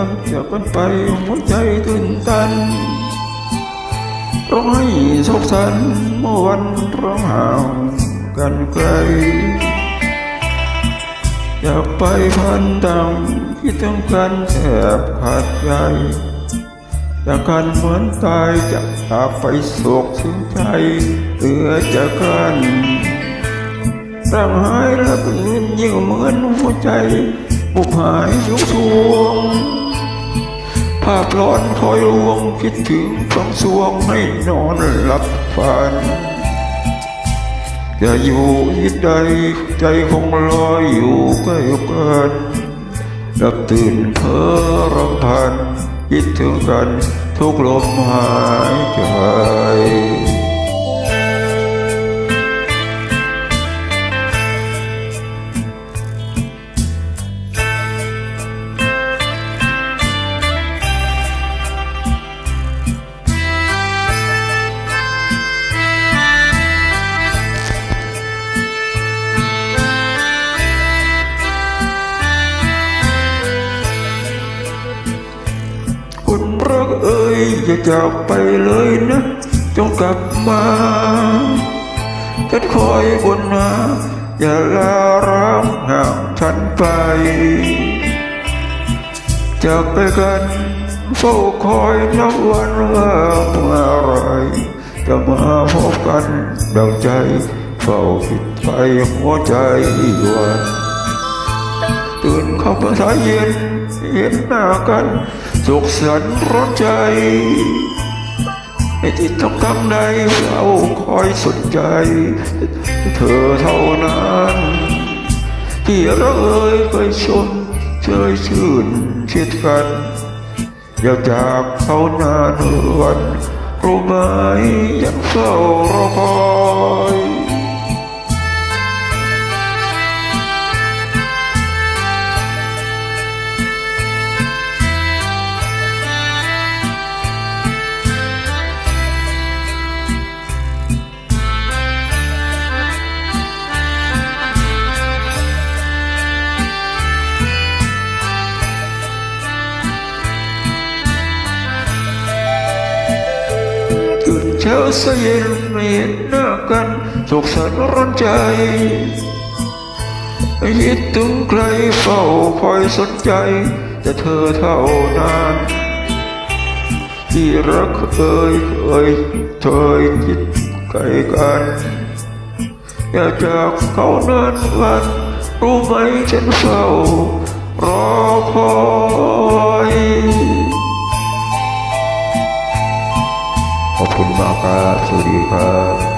ากันไปหัวใจตื่นตันร้องให้โศกสันเมื่อวันร้องห่างกันไกล อยากไปพันดังคิดถึงกันแทบขาดใจอยากกันเหมือนตายจะพาไปโศกสิ้นใจเหลือจะกันร่างหายแล้วก็ยืนยิ่งเหมือนหัวใจบุกหายยุบทวงาพร้อนคอยลวงคิดถึงฟังสวงให้นอนหลับฝันจะอยู่ยิ่ใดใจคงลอยอยู่ใกล้กันดับตื่นเพ้อรำพันคิดถึงกันทุกลมหายใจ อ่ยอย่าจากไปเลยนะจงกลับมาฉันคอยบนมาอย่าลาร้างห่างฉันไป จากไปกันเฝ้าคอยนับวันว่าเมื่อไรจะมาพบกันดังใจเฝ้าคิดไปหัวใจวัน เข้ามาสายเย็นเห็นหน้ากันสุขสันต์ร้อนใจไอ้ที่ต้องทำใดเราคอยสนใจ เธอเท่านั้นที่เราเอ่ยเคยชมเคยชื่นชิดกันอยากจากเขานานวันรู้ไหมยังเฝ้ารอคอย ช้าสยเย็นไม่เห็นหน้ากันสุขสันต์ร้อนใจไม่คิดถึงใครเฝ้าคอยสนใจ แต่เธอเท่านั้นที่รักเคยเคยเคยคิดไกลกันอยากจากเขานานวันรู้ไหมฉันเฝ้ารอคอย ขอ